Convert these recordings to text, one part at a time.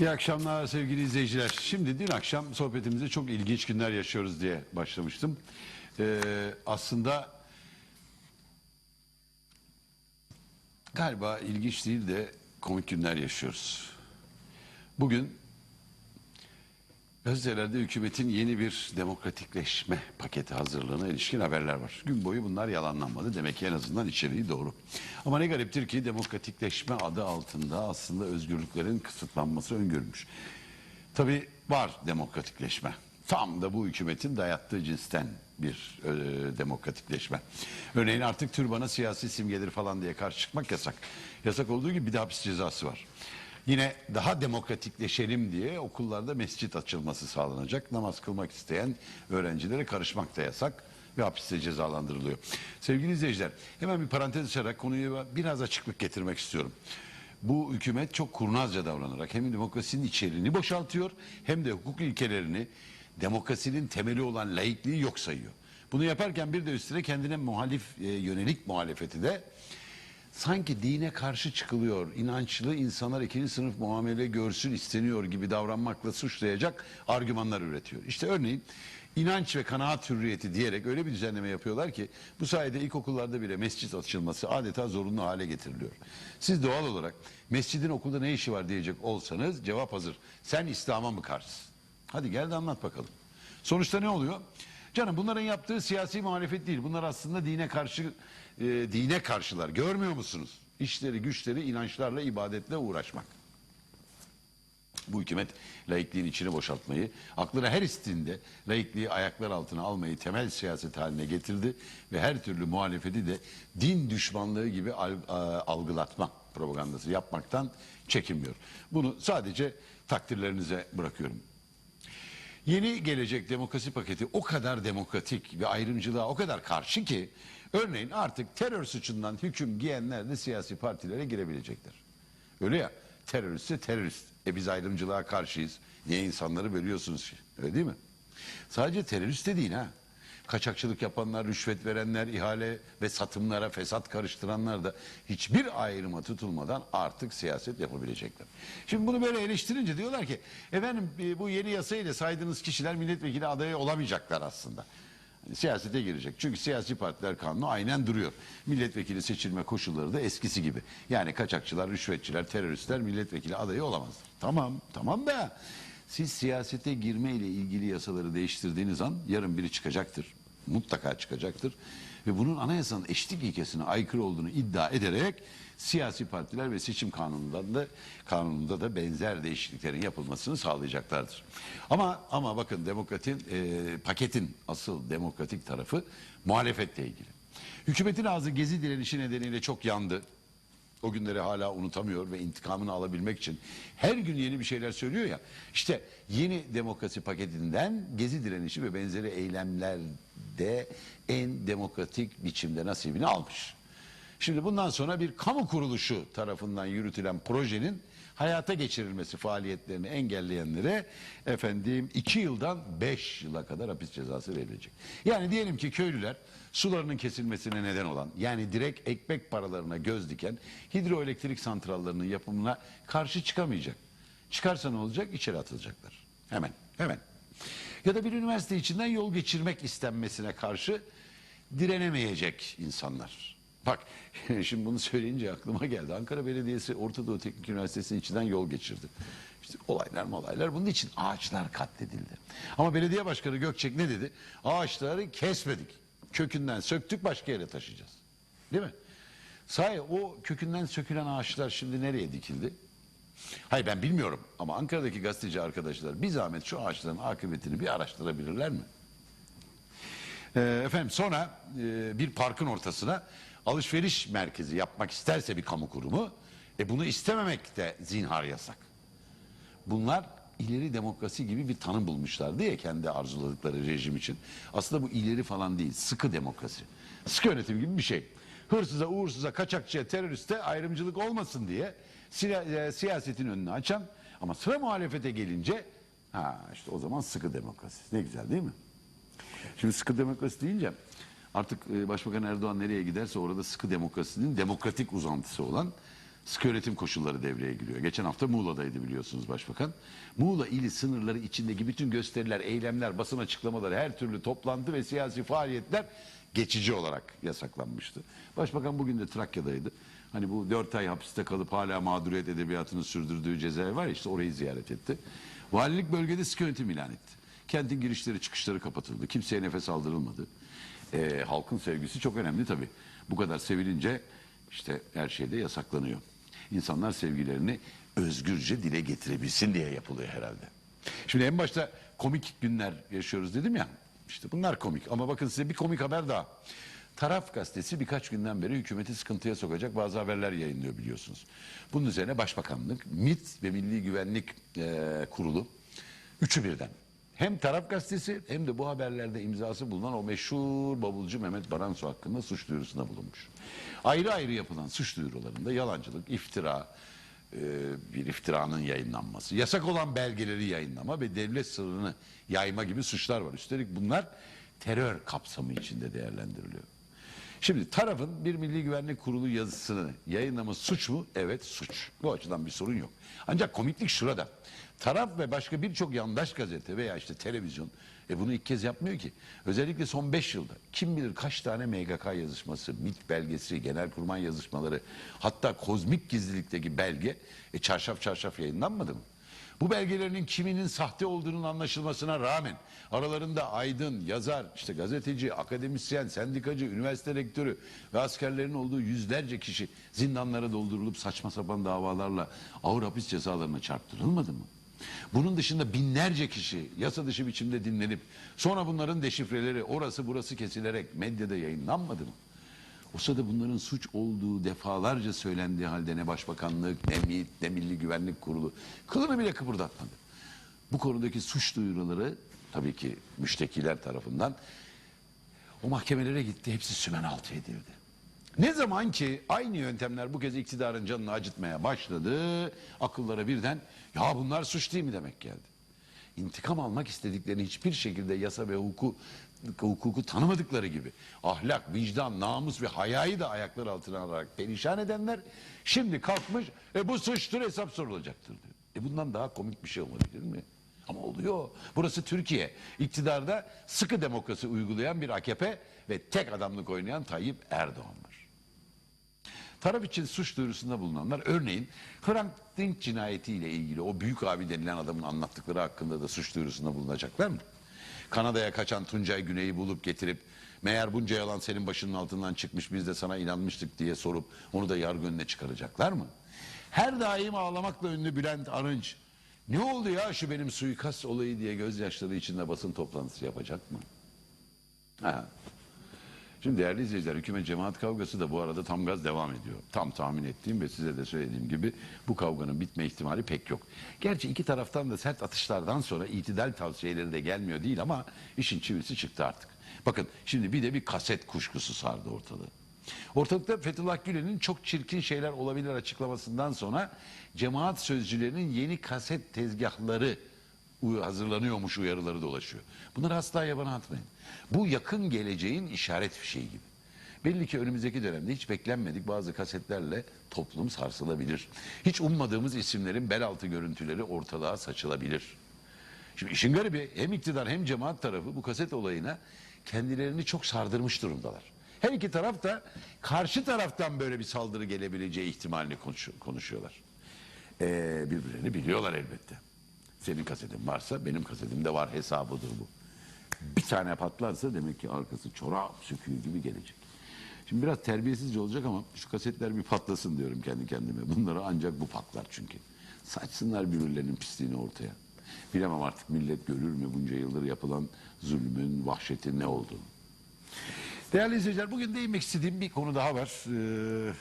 İyi akşamlar sevgili izleyiciler. Şimdi dün akşam sohbetimize çok ilginç günler yaşıyoruz diye başlamıştım. Ee, aslında galiba ilginç değil de komik günler yaşıyoruz. Bugün gazetelerde hükümetin yeni bir demokratikleşme paketi hazırlığına ilişkin haberler var. Gün boyu bunlar yalanlanmadı. Demek ki en azından içeriği doğru. Ama ne gariptir ki demokratikleşme adı altında aslında özgürlüklerin kısıtlanması öngörülmüş. Tabii var demokratikleşme. Tam da bu hükümetin dayattığı cinsten bir e, demokratikleşme. Örneğin artık türbana siyasi simgeleri falan diye karşı çıkmak yasak. Yasak olduğu gibi bir de hapis cezası var. Yine daha demokratikleşelim diye okullarda mescit açılması sağlanacak. Namaz kılmak isteyen öğrencilere karışmak da yasak ve hapiste cezalandırılıyor. Sevgili izleyiciler hemen bir parantez açarak konuya biraz açıklık getirmek istiyorum. Bu hükümet çok kurnazca davranarak hem demokrasinin içeriğini boşaltıyor hem de hukuk ilkelerini demokrasinin temeli olan laikliği yok sayıyor. Bunu yaparken bir de üstüne kendine muhalif e, yönelik muhalefeti de sanki dine karşı çıkılıyor, inançlı insanlar ikinci sınıf muamele görsün isteniyor gibi davranmakla suçlayacak argümanlar üretiyor. İşte örneğin inanç ve kanaat hürriyeti diyerek öyle bir düzenleme yapıyorlar ki bu sayede ilkokullarda bile mescit açılması adeta zorunlu hale getiriliyor. Siz doğal olarak mescidin okulda ne işi var diyecek olsanız cevap hazır. Sen İslam'a mı karşısın? Hadi gel de anlat bakalım. Sonuçta ne oluyor? Canım bunların yaptığı siyasi muhalefet değil. Bunlar aslında dine karşı e, dine karşılar. Görmüyor musunuz? İşleri, güçleri, inançlarla, ibadetle uğraşmak. Bu hükümet laikliğin içini boşaltmayı, aklına her istiğinde laikliği ayaklar altına almayı temel siyaset haline getirdi ve her türlü muhalefeti de din düşmanlığı gibi algılatma propagandası yapmaktan çekinmiyor. Bunu sadece takdirlerinize bırakıyorum. Yeni gelecek demokrasi paketi o kadar demokratik ve ayrımcılığa o kadar karşı ki örneğin artık terör suçundan hüküm giyenler de siyasi partilere girebilecekler. Öyle ya teröristse terörist. E biz ayrımcılığa karşıyız. Niye insanları bölüyorsunuz ki? Öyle değil mi? Sadece terörist de değil ha. Kaçakçılık yapanlar, rüşvet verenler, ihale ve satımlara fesat karıştıranlar da hiçbir ayrıma tutulmadan artık siyaset yapabilecekler. Şimdi bunu böyle eleştirince diyorlar ki efendim e, bu yeni yasayla saydığınız kişiler milletvekili adayı olamayacaklar aslında. Hani siyasete girecek. Çünkü siyasi partiler kanunu aynen duruyor. Milletvekili seçilme koşulları da eskisi gibi. Yani kaçakçılar, rüşvetçiler, teröristler milletvekili adayı olamazlar. Tamam, tamam da siz siyasete girme ile ilgili yasaları değiştirdiğiniz an yarın biri çıkacaktır. Mutlaka çıkacaktır. Ve bunun anayasanın eşitlik ilkesine aykırı olduğunu iddia ederek siyasi partiler ve seçim kanununda da kanununda da benzer değişikliklerin yapılmasını sağlayacaklardır. Ama ama bakın demokratin e, paketin asıl demokratik tarafı muhalefetle ilgili. Hükümetin ağzı gezi direnişi nedeniyle çok yandı. O günleri hala unutamıyor ve intikamını alabilmek için her gün yeni bir şeyler söylüyor ya. İşte yeni demokrasi paketinden gezi direnişi ve benzeri eylemlerde en demokratik biçimde nasibini almış. Şimdi bundan sonra bir kamu kuruluşu tarafından yürütülen projenin hayata geçirilmesi faaliyetlerini engelleyenlere efendim 2 yıldan 5 yıla kadar hapis cezası verilecek. Yani diyelim ki köylüler sularının kesilmesine neden olan yani direkt ekmek paralarına göz diken hidroelektrik santrallarının yapımına karşı çıkamayacak. Çıkarsa ne olacak? İçeri atılacaklar. Hemen, hemen. Ya da bir üniversite içinden yol geçirmek istenmesine karşı direnemeyecek insanlar. Bak şimdi bunu söyleyince aklıma geldi. Ankara Belediyesi Orta Doğu Teknik Üniversitesi'nin içinden yol geçirdi. İşte olaylar olaylar bunun için ağaçlar katledildi. Ama belediye başkanı Gökçek ne dedi? Ağaçları kesmedik. Kökünden söktük başka yere taşıyacağız. Değil mi? Sahi o kökünden sökülen ağaçlar şimdi nereye dikildi? Hayır ben bilmiyorum ama Ankara'daki gazeteci arkadaşlar bir zahmet şu ağaçların akıbetini bir araştırabilirler mi? Ee, efendim sonra e, bir parkın ortasına alışveriş merkezi yapmak isterse bir kamu kurumu e bunu istememek de zinhar yasak. Bunlar ileri demokrasi gibi bir tanım bulmuşlardı ya kendi arzuladıkları rejim için. Aslında bu ileri falan değil, sıkı demokrasi. Sıkı yönetim gibi bir şey. Hırsıza, uğursuza, kaçakçıya, teröriste ayrımcılık olmasın diye e, siyasetin önünü açan ama sıra muhalefete gelince ha işte o zaman sıkı demokrasi. Ne güzel değil mi? Şimdi sıkı demokrasi deyince artık e, Başbakan Erdoğan nereye giderse orada sıkı demokrasinin demokratik uzantısı olan sıkı yönetim koşulları devreye giriyor. Geçen hafta Muğla'daydı biliyorsunuz Başbakan. Muğla ili sınırları içindeki bütün gösteriler, eylemler, basın açıklamaları, her türlü toplantı ve siyasi faaliyetler geçici olarak yasaklanmıştı. Başbakan bugün de Trakya'daydı. Hani bu dört ay hapiste kalıp hala mağduriyet edebiyatını sürdürdüğü cezaevi var ya işte orayı ziyaret etti. Valilik bölgede sıkı yönetim ilan etti. Kentin girişleri çıkışları kapatıldı. Kimseye nefes aldırılmadı. Ee, halkın sevgisi çok önemli tabii. Bu kadar sevilince işte her şeyde yasaklanıyor. İnsanlar sevgilerini özgürce dile getirebilsin diye yapılıyor herhalde. Şimdi en başta komik günler yaşıyoruz dedim ya. İşte bunlar komik ama bakın size bir komik haber daha. Taraf gazetesi birkaç günden beri hükümeti sıkıntıya sokacak bazı haberler yayınlıyor biliyorsunuz. Bunun üzerine Başbakanlık, MİT ve Milli Güvenlik eee, Kurulu üçü birden hem taraf gazetesi hem de bu haberlerde imzası bulunan o meşhur bavulcu Mehmet Baransu hakkında suç duyurusunda bulunmuş. Ayrı ayrı yapılan suç duyurularında yalancılık, iftira, e, bir iftiranın yayınlanması, yasak olan belgeleri yayınlama ve devlet sırrını yayma gibi suçlar var. Üstelik bunlar terör kapsamı içinde değerlendiriliyor. Şimdi tarafın bir Milli Güvenlik Kurulu yazısını yayınlaması suç mu? Evet suç. Bu açıdan bir sorun yok. Ancak komiklik şurada. Taraf ve başka birçok yandaş gazete veya işte televizyon e bunu ilk kez yapmıyor ki. Özellikle son 5 yılda kim bilir kaç tane MGK yazışması, MİT belgesi, Genelkurmay yazışmaları hatta kozmik gizlilikteki belge e çarşaf çarşaf yayınlanmadı mı? Bu belgelerinin kiminin sahte olduğunun anlaşılmasına rağmen aralarında aydın, yazar, işte gazeteci, akademisyen, sendikacı, üniversite rektörü ve askerlerin olduğu yüzlerce kişi zindanlara doldurulup saçma sapan davalarla ağır hapis cezalarına çarptırılmadı mı? Bunun dışında binlerce kişi yasa dışı biçimde dinlenip sonra bunların deşifreleri orası burası kesilerek medyada yayınlanmadı mı? O sırada bunların suç olduğu defalarca söylendiği halde ne başbakanlık, ne MİT, ne Milli Güvenlik Kurulu kılını bile kıpırdatmadı. Bu konudaki suç duyuruları tabii ki müştekiler tarafından o mahkemelere gitti. Hepsi sümen altı edildi. Ne zaman ki aynı yöntemler bu kez iktidarın canını acıtmaya başladı, akıllara birden ya bunlar suç değil mi demek geldi. İntikam almak istediklerini hiçbir şekilde yasa ve hukuku, hukuku tanımadıkları gibi ahlak, vicdan, namus ve hayayı da ayaklar altına alarak perişan edenler şimdi kalkmış e bu suçtur hesap sorulacaktır diyor. E bundan daha komik bir şey olabilir mi? Ama oluyor. Burası Türkiye. İktidarda sıkı demokrasi uygulayan bir AKP ve tek adamlık oynayan Tayyip Erdoğan var. Taraf için suç duyurusunda bulunanlar örneğin Hrant Dink cinayetiyle ilgili o büyük abi denilen adamın anlattıkları hakkında da suç duyurusunda bulunacaklar mı? Kanada'ya kaçan Tuncay Güney'i bulup getirip meğer bunca yalan senin başının altından çıkmış biz de sana inanmıştık diye sorup onu da yargı önüne çıkaracaklar mı? Her daim ağlamakla ünlü Bülent Arınç ne oldu ya şu benim suikast olayı diye gözyaşları içinde basın toplantısı yapacak mı? Ha. Şimdi değerli izleyiciler hükümet cemaat kavgası da bu arada tam gaz devam ediyor. Tam tahmin ettiğim ve size de söylediğim gibi bu kavganın bitme ihtimali pek yok. Gerçi iki taraftan da sert atışlardan sonra itidal tavsiyeleri de gelmiyor değil ama işin çivisi çıktı artık. Bakın şimdi bir de bir kaset kuşkusu sardı ortalığı. Ortalıkta Fethullah Gülen'in çok çirkin şeyler olabilir açıklamasından sonra cemaat sözcülerinin yeni kaset tezgahları hazırlanıyormuş uyarıları dolaşıyor. Bunları asla yabana atmayın. Bu yakın geleceğin işaret fişeği gibi. Belli ki önümüzdeki dönemde hiç beklenmedik bazı kasetlerle toplum sarsılabilir. Hiç ummadığımız isimlerin bel altı görüntüleri ortalığa saçılabilir. Şimdi işin garibi hem iktidar hem cemaat tarafı bu kaset olayına kendilerini çok sardırmış durumdalar. Her iki taraf da karşı taraftan böyle bir saldırı gelebileceği ihtimalini konuş- konuşuyorlar. Ee, birbirlerini biliyorlar elbette. Senin kasetin varsa benim kasetim de var hesabıdır bu. Bir tane patlarsa demek ki arkası çorap söküğü gibi gelecek. Şimdi biraz terbiyesizce olacak ama şu kasetler bir patlasın diyorum kendi kendime. Bunları ancak bu patlar çünkü. Saçsınlar birbirlerinin pisliğini ortaya. Bilemem artık millet görür mü bunca yıldır yapılan zulmün, vahşetin ne olduğunu. Değerli izleyiciler bugün değinmek istediğim bir konu daha var. Ee,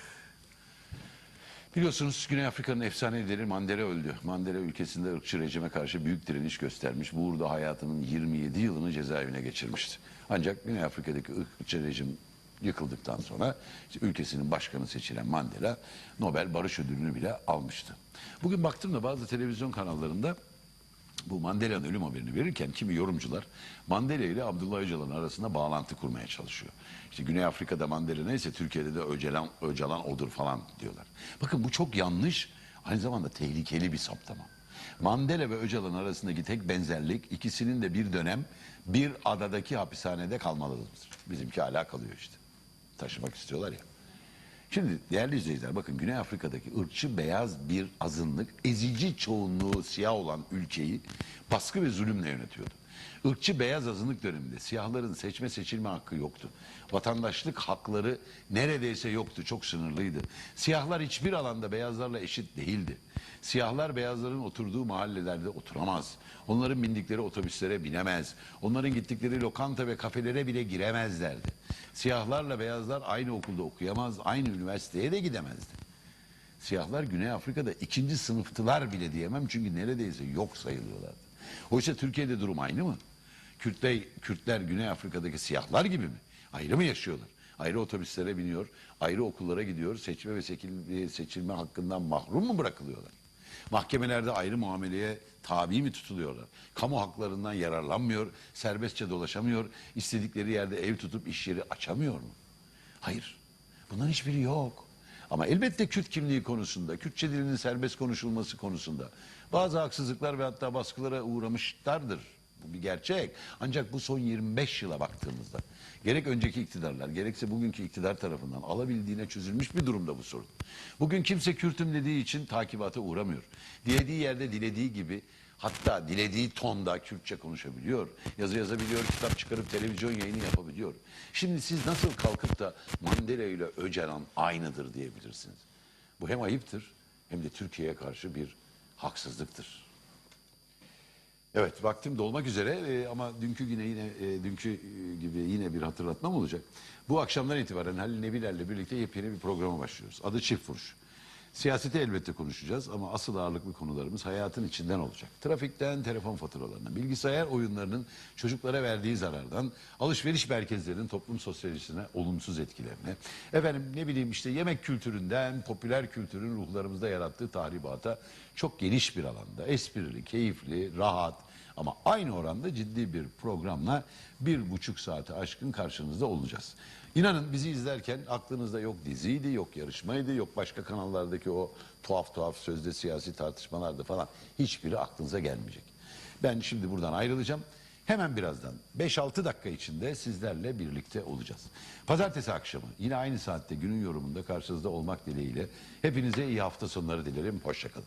Biliyorsunuz Güney Afrika'nın efsane lideri Mandela öldü. Mandela ülkesinde ırkçı rejime karşı büyük direniş göstermiş. Bu uğurda hayatının 27 yılını cezaevine geçirmişti. Ancak Güney Afrika'daki ırkçı rejim yıkıldıktan sonra işte ülkesinin başkanı seçilen Mandela Nobel Barış Ödülünü bile almıştı. Bugün baktım da bazı televizyon kanallarında bu Mandela'nın ölüm haberini verirken kimi yorumcular Mandela ile Abdullah Öcalan arasında bağlantı kurmaya çalışıyor. İşte Güney Afrika'da Mandela neyse Türkiye'de de Öcalan, Öcalan odur falan diyorlar. Bakın bu çok yanlış aynı zamanda tehlikeli bir saptama. Mandela ve Öcalan arasındaki tek benzerlik ikisinin de bir dönem bir adadaki hapishanede kalmalıdır. Bizimki hala kalıyor işte. Taşımak istiyorlar ya. Şimdi değerli izleyiciler bakın Güney Afrika'daki ırkçı beyaz bir azınlık ezici çoğunluğu siyah olan ülkeyi baskı ve zulümle yönetiyordu. Irkçı beyaz azınlık döneminde siyahların seçme seçilme hakkı yoktu. Vatandaşlık hakları neredeyse yoktu, çok sınırlıydı. Siyahlar hiçbir alanda beyazlarla eşit değildi. Siyahlar beyazların oturduğu mahallelerde oturamaz. Onların bindikleri otobüslere binemez. Onların gittikleri lokanta ve kafelere bile giremezlerdi. Siyahlarla beyazlar aynı okulda okuyamaz, aynı üniversiteye de gidemezdi. Siyahlar Güney Afrika'da ikinci sınıftılar bile diyemem çünkü neredeyse yok sayılıyorlardı. Oysa Türkiye'de durum aynı mı? Kürtler, Kürtler Güney Afrika'daki siyahlar gibi mi? Ayrı mı yaşıyorlar? Ayrı otobüslere biniyor, ayrı okullara gidiyor, seçme ve seçilme, seçilme hakkından mahrum mu bırakılıyorlar? Mahkemelerde ayrı muameleye tabi mi tutuluyorlar? Kamu haklarından yararlanmıyor, serbestçe dolaşamıyor, istedikleri yerde ev tutup iş yeri açamıyor mu? Hayır. Bunların hiçbiri yok. Ama elbette Kürt kimliği konusunda, Kürtçe dilinin serbest konuşulması konusunda bazı haksızlıklar ve hatta baskılara uğramışlardır. Bu bir gerçek. Ancak bu son 25 yıla baktığımızda gerek önceki iktidarlar gerekse bugünkü iktidar tarafından alabildiğine çözülmüş bir durumda bu sorun. Bugün kimse Kürtüm dediği için takibata uğramıyor. Dilediği yerde dilediği gibi Hatta dilediği tonda Kürtçe konuşabiliyor. Yazı yazabiliyor, kitap çıkarıp televizyon yayını yapabiliyor. Şimdi siz nasıl kalkıp da Mandela ile Öcalan aynıdır diyebilirsiniz? Bu hem ayıptır hem de Türkiye'ye karşı bir haksızlıktır. Evet vaktim dolmak üzere e, ama dünkü yine yine e, dünkü e, gibi yine bir hatırlatmam olacak. Bu akşamdan itibaren Halil Nebiler'le birlikte yepyeni bir programa başlıyoruz. Adı Çift Vuruş. Siyaseti elbette konuşacağız ama asıl ağırlıklı konularımız hayatın içinden olacak. Trafikten telefon faturalarına, bilgisayar oyunlarının çocuklara verdiği zarardan, alışveriş merkezlerinin toplum sosyolojisine olumsuz etkilerine, efendim ne bileyim işte yemek kültüründen popüler kültürün ruhlarımızda yarattığı tahribata çok geniş bir alanda, esprili, keyifli, rahat, ama aynı oranda ciddi bir programla bir buçuk saate aşkın karşınızda olacağız. İnanın bizi izlerken aklınızda yok diziydi, yok yarışmaydı, yok başka kanallardaki o tuhaf tuhaf sözde siyasi tartışmalardı falan. Hiçbiri aklınıza gelmeyecek. Ben şimdi buradan ayrılacağım. Hemen birazdan 5-6 dakika içinde sizlerle birlikte olacağız. Pazartesi akşamı yine aynı saatte günün yorumunda karşınızda olmak dileğiyle hepinize iyi hafta sonları dilerim. Hoşçakalın.